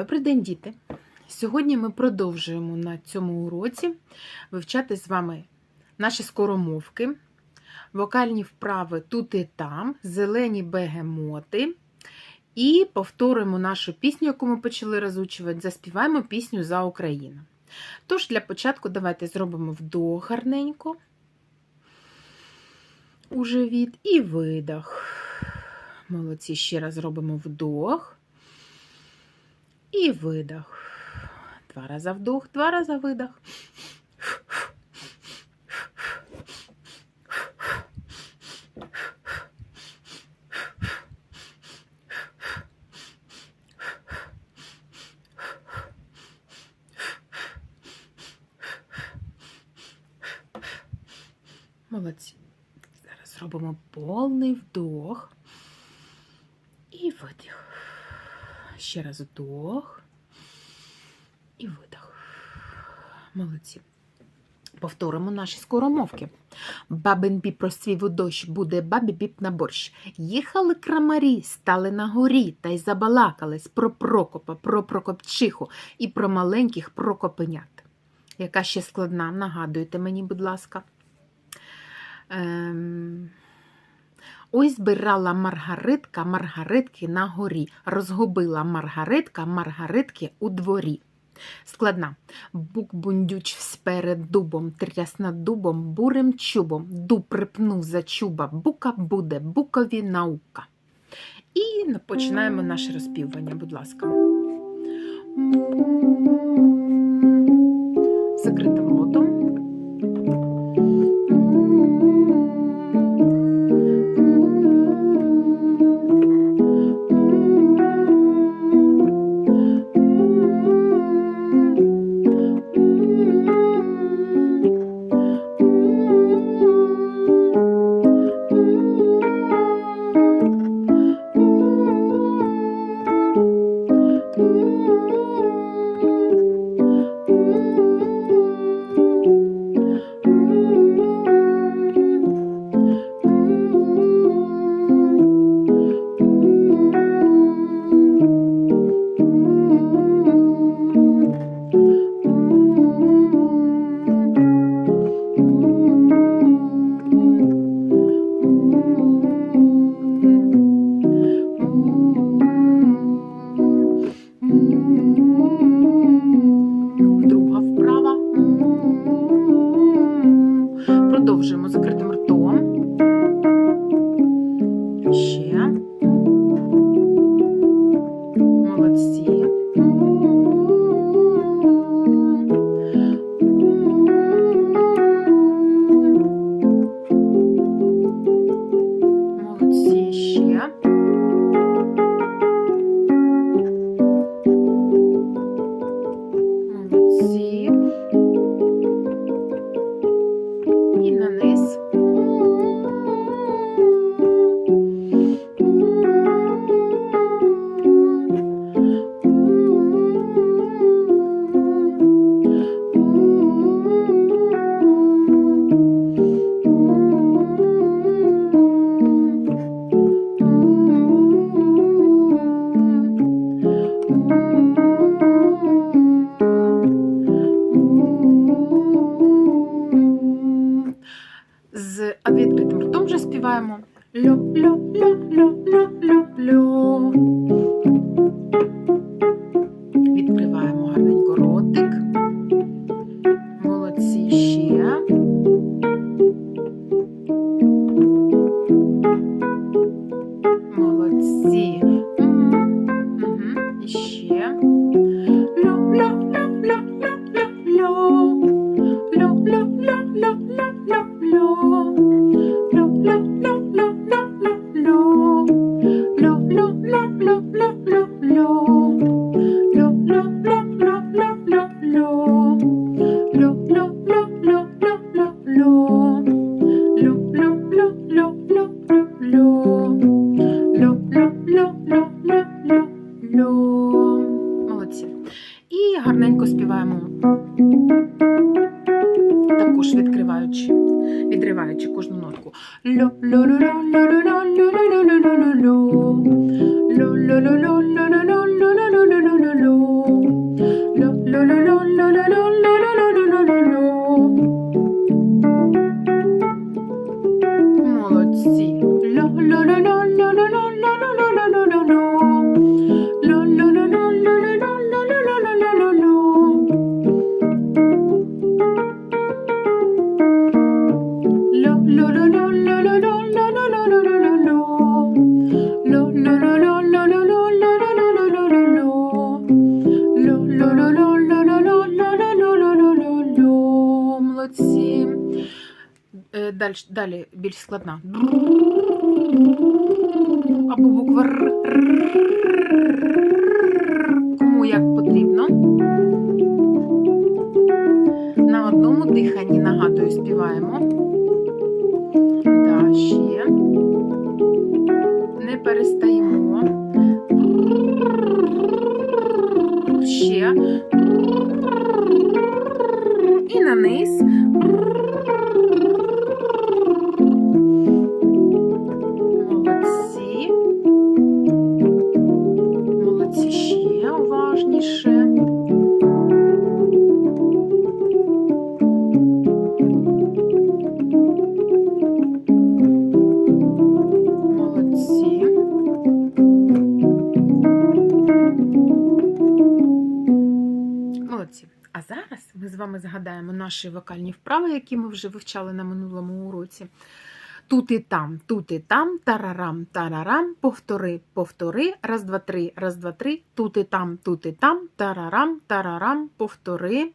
Добрий день, діти! Сьогодні ми продовжуємо на цьому уроці вивчати з вами наші скоромовки, вокальні вправи тут і там, зелені бегемоти. І повторимо нашу пісню, яку ми почали розучувати. Заспіваємо пісню за Україну. Тож, для початку давайте зробимо вдох гарненько у живіт і видох. Молодці, ще раз робимо вдох. І видох. Два рази вдох, два рази видох. Молодці. Зараз робимо повний вдох і видих. Ще раз вдох і видох. Молодці. Повторимо наші скоромовки. Бабин біп просвів у дощ, буде бабі біп на борщ. Їхали крамарі, стали на горі та й забалакались про Прокопа, про Прокопчиху і про маленьких прокопенят. Яка ще складна, нагадуйте мені, будь ласка. Ем... Ой збирала Маргаритка Маргаритки на горі, розгубила Маргаритка Маргаритки у дворі. Складна. Бук бундюч сперед дубом, тряс над дубом, бурим чубом, дуб припнув за чуба, бука буде, букові наука. І починаємо наше розпівування, будь ласка. Продовжуємо закритим ртом. Ще. Молодці. Молодці ще. Молодці. Vamos. Lo, lo, Молодці. І гарненько співаємо також відкриваючи, відриваючи кожну нотку. лю лю лю лю лю лю лю лю лю лю лю лю лю лю лю льо Далі, далі більш складна. Або буква Р. Кому як потрібно. На одному диханні, нагадую, співаємо. Да, ще. Не перестаємо. Наші вокальні вправи, які ми вже вивчали на минулому уроці. Тут і там, тут і там, тарарам, тарарам, повтори, повтори, раз, два, три, раз, два, три, тут і там, тут і там, тарарам, тарарам, повтори,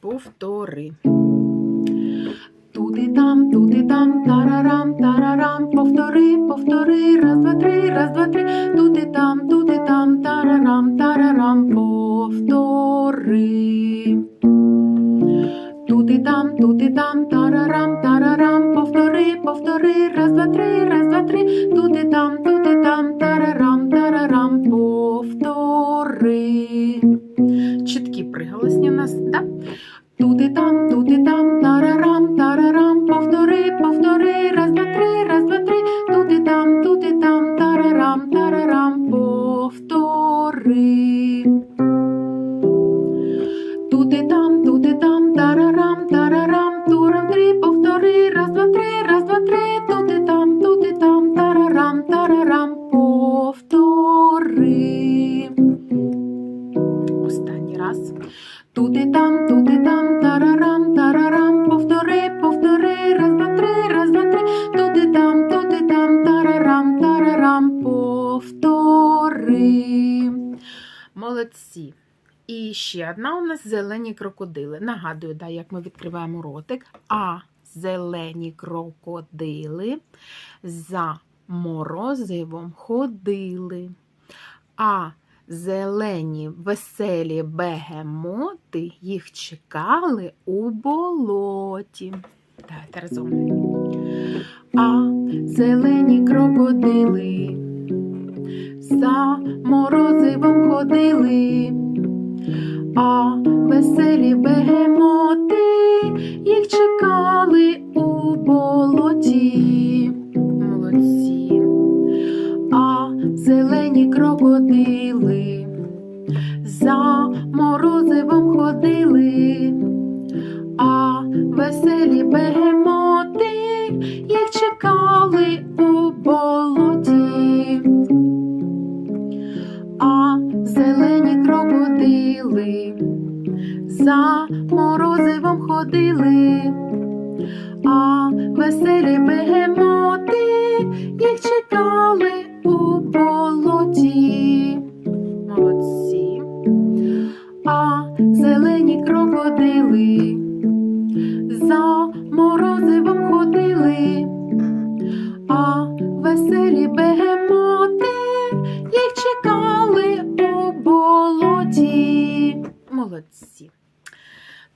повтори. Тут і там, тут і там, тарарам, тарарам, повтори, повтори, раз, два, три, раз, два, три, тут і там, тут і там, тарарам, тарарам, повтори. І там, тут і там, тарарам, тарарам, повтори, повтори, раз, два, три, раз, два, три, тут і там, Молодці. І ще одна у нас зелені крокодили. Нагадую, да, як ми відкриваємо ротик. А зелені крокодили за морозивом ходили. А зелені веселі бегемоти їх чекали у болоті. Давайте разом. А зелені крокодили за морозивом ходили. А веселі бегемоти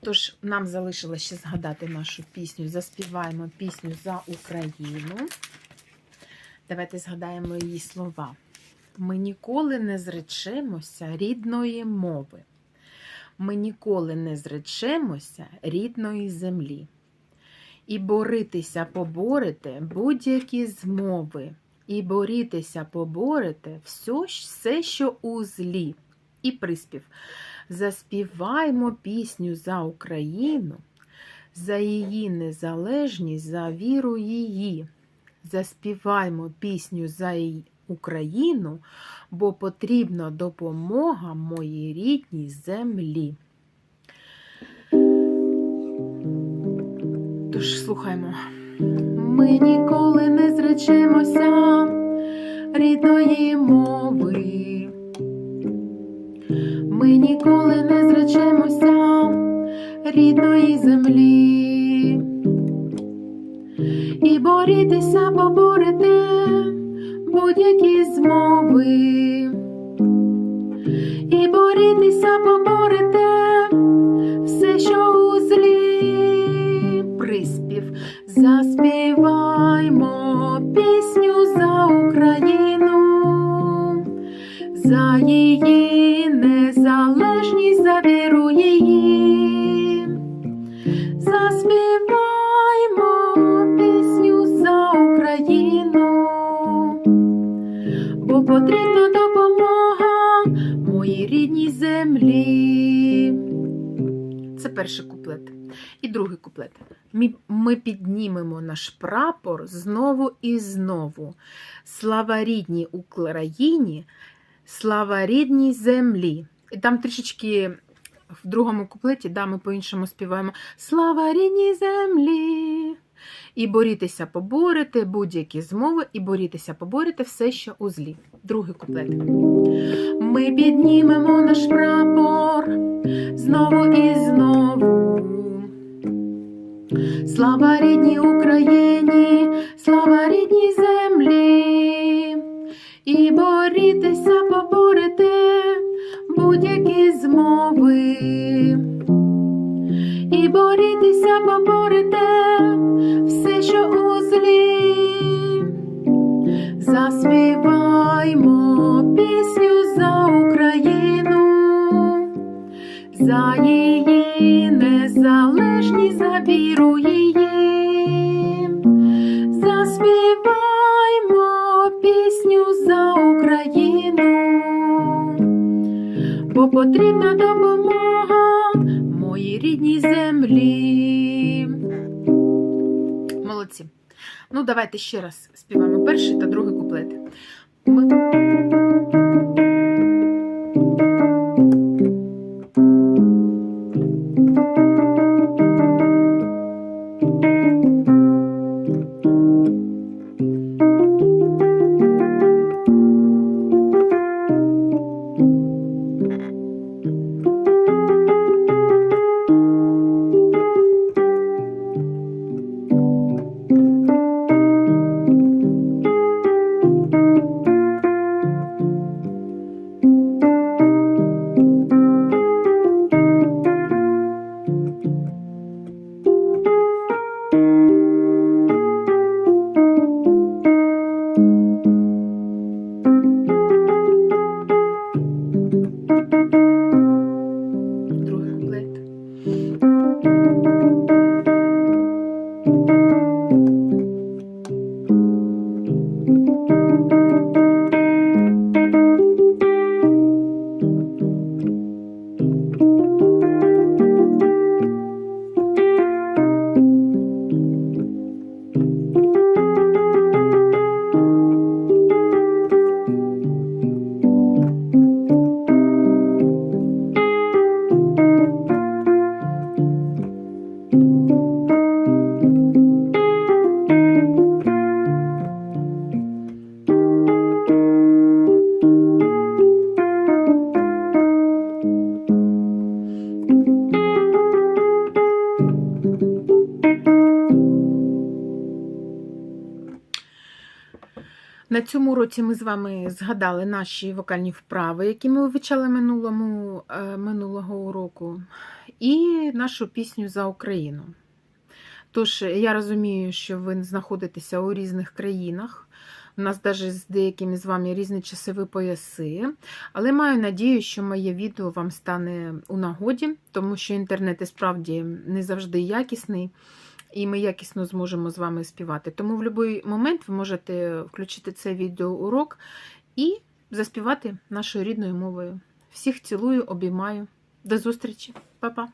Тож нам залишилося ще згадати нашу пісню. Заспіваємо пісню за Україну. Давайте згадаємо її слова. Ми ніколи не зречемося рідної мови. Ми ніколи не зречемося рідної землі. І боритися поборете будь-які змови, і борітеся поборете все, все, що у злі. І приспів. Заспіваймо пісню за Україну, за її незалежність, за віру її. Заспіваймо пісню за її Україну, бо потрібна допомога моїй рідній землі. Тож слухаймо. Ми ніколи не зречемося рідної мови. Ніколи не зречемося рідної землі. борітися, поборете будь-які змови. І борітися, поборете все, що Це перший куплет. І другий куплет. Ми, піднімемо наш прапор знову і знову. Слава рідній Україні, слава рідній землі. І там трішечки в другому куплеті, да, ми по-іншому співаємо Слава рідній землі! І борітеся, поборете будь-які змови, і борітеся, поборете все, що у злі. Другий куплет. Ми піднімемо наш прапор знову. За її незалежність, за віру її. Заспіваймо пісню за Україну, бо потрібна допомога моїй рідній землі. Молодці. Ну, давайте ще раз співаємо перший та другий куплет. Ми... На цьому році ми з вами згадали наші вокальні вправи, які ми вивчали минулому, е, минулого уроку, і нашу пісню за Україну. Тож, я розумію, що ви знаходитеся у різних країнах. У нас навіть з деякими з вами різні часові пояси. Але маю надію, що моє відео вам стане у нагоді, тому що інтернет і справді не завжди якісний і ми якісно зможемо з вами співати. Тому в будь-який момент ви можете включити цей відеоурок і заспівати нашою рідною мовою. Всіх цілую, обіймаю. До зустрічі, Па-па!